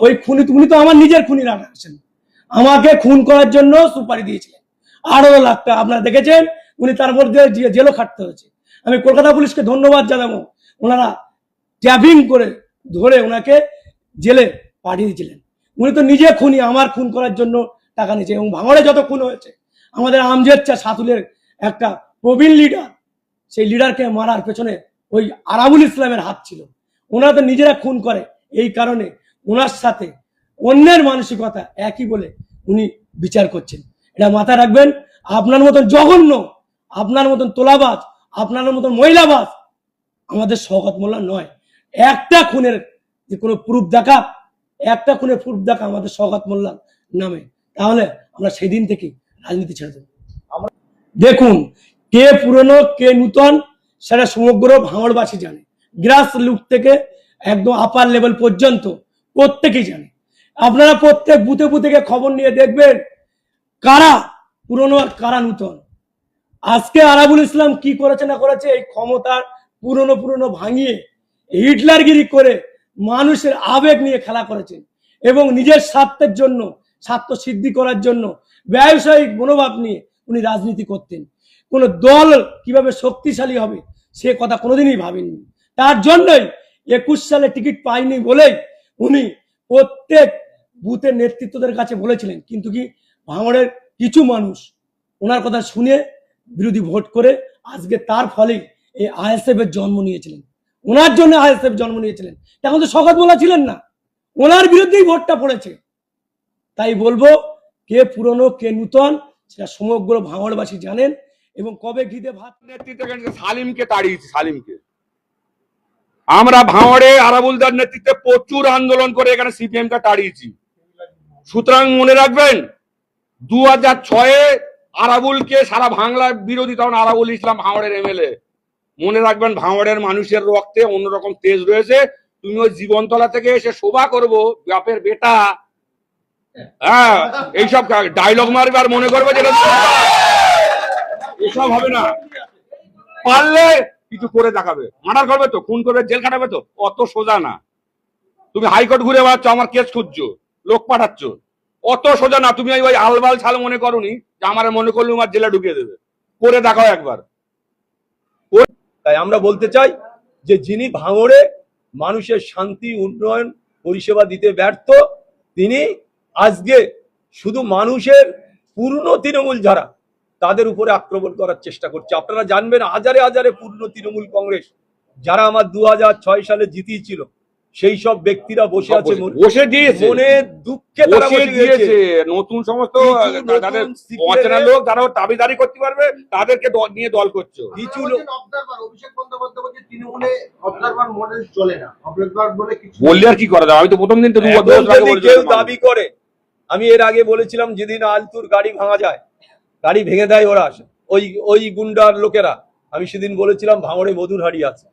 ওই খুনি, উনি তো আমার নিজের খুনি রাখা আছেন আমাকে খুন করার জন্য সুপারি দিয়েছিলেন। আঠারো লাখ আপনারা দেখেছেন? উনি তার মধ্যে যে- জেলও খাটতে হয়েছে। আমি কলকাতা পুলিশকে ধন্যবাদ জানাব। ওনারা ট্যাপিং করে ধরে ওনাকে জেলে পাঠিয়ে দিয়েছিলেন। উনি তো নিজে খুনি, আমার খুন করার জন্য টাকা নিয়েছে। এবং ভাঙড়ে যত খুন হয়েছে, আমাদের আমজেদ চা সাতুলের একটা প্রবীণ লিডার সেই লিডারকে মারার পেছনে ওই আরামুল ইসলামের হাত ছিল। ওনারা তো নিজেরা খুন করে। এই কারণে ওনার সাথে অন্যের মানসিকতা একই বলে উনি বিচার করছেন। এটা মাথায় রাখবেন, আপনার মতন জঘন্য, আপনার মতন তোলাবাজ, আপনার মতন মহিলাবাজ আমাদের শওকত মোল্লা নয়। একটা খুনের যে কোনো প্রুফ দেখা, একটা খুনের প্রুফ দেখা আমাদের শওকত মোল্লার নামে। তাহলে আমরা সেদিন থেকে রাজনীতি ছেড়ে দেবো। দেখুন, কে পুরনো, কে নূতন, সেটা সমগ্র ভাঙড়বাসী জানে। গ্রাস লুক থেকে একদম আপার লেভেল পর্যন্ত প্রত্যেকেই জানে। আপনারা প্রত্যেক বুথে বুথে খবর নিয়ে দেখবেন কারা পুরনো আর কারা নূতন। আজকে আরাবুল ইসলাম কি করেছে না করেছে, এই ক্ষমতার পুরনো পুরনো ভাঙিয়ে হিটলারগিরি করে মানুষের আবেগ নিয়ে খেলা করেছেন এবং নিজের স্বার্থের জন্য, স্বার্থ সিদ্ধি করার জন্য, ব্যবসায়িক মনোভাব নিয়ে উনি রাজনীতি করতেন। কোন দল কীভাবে শক্তিশালী হবে সে কথা কোনোদিনই ভাবেননি। তার জন্যই একুশ সালে টিকিট পাইনি বলেই উনি প্রত্যেক বুথের নেতৃত্বদের কাছে বলেছিলেন, কিন্তু কি ভাঙড়ের কিছু মানুষ ওনার কথা শুনে বিরোধী ভোট করে আজকে তার ফলেই এই আইএসএফ এর জন্ম নিয়েছিলেন। ওনার জন্য আইএসএফ জন্ম নিয়েছিলেন। এখন তো শকত বলা ছিলেন না। ওনার বিরুদ্ধেই ভোটটা পড়েছে। তাই বলব, কে পুরনো, কে নূতন, সেটা সমগ্র ভাঙড়বাসী জানেন এবং কবে ঘিতে ভাত নেতৃত্বে সালিমকে তাড়িয়েছি? সালিমকে। আমরা ভাঁড়ে আরাবুলদার নেতৃত্বে প্রচুর আন্দোলন করে এখানে সিপিএম কে তাড়িয়েছি। সুতরাং মনে রাখবেন দু হাজার ছয়ে আরাবুলকে সারা বাংলার বিরোধী, তখন আরাবুল ইসলাম ভাঁড়ের এমএলএ। মনে রাখবেন ভাঁড়ের মানুষের রক্তে অন্যরকম তেজ রয়েছে। তুমি ওই জীবনতলা থেকে এসে শোভা করব, বাপের বেটা। হ্যাঁ এইসব ডায়লগ মারবে আর মনে করবে যেটা এসব হবে না। পারলে কিছু করে দেখাবে। মার্ডার করবে তো, খুন করবে, জেল খাটাবে তো? অত সোজা না। তুমি হাইকোর্ট ঘুরে বেড়াচ্ছ, আমার কেস খুঁজছো, লোক পাঠাচ্ছ। অত সোজা না, তুমি ওই আলবাল ছাল মনে করনি যে আমার মনে করলে আমার জেলে ঢুকিয়ে দেবে? করে দেখাও একবার। তাই আমরা বলতে চাই যে যিনি ভাঙড়ে মানুষের শান্তি, উন্নয়ন, পরিষেবা দিতে ব্যর্থ, তিনি আজকে শুধু মানুষের পূর্ণ তৃণমূল যারা তাদের উপরে আক্রমণ করার চেষ্টা করছে। আপনারা জানবেন হাজারে হাজারে পূর্ণ তৃণমূল কংগ্রেস যারা আমার দু হাজার ছয় সালে জিতিয়েছিল সেই সব ব্যক্তিরা বসে আছে বসে দিয়েছে। মনে দুঃখে তারা বসে দিয়েছে। নতুন সমস্ত তাদের অচেনা লোক যারা দাবিদারি করতে পারবে তাদেরকে দল- নিয়ে দল করছ। কিছু লোক অভিষেক বন্দ্যোপাধ্যায় বলছে তৃণমূলে অবজারভার মডেল চলে না। অবজারভার বলে কিছু বললে আর কি করা যাবে? আমি তো প্রথম দিন তো কেউ দাবি করে আমি এর আগে বলেছিলাম যেদিন আলতুর গাড়ি ভাঙা যায় গাড়ি ভেঙে দেয় ওরা। ওই ওই গুন্ডার লোকেরা। আমি সেদিন বলেছিলাম, ভাঙড়ে মধুর হাড়ি আছে।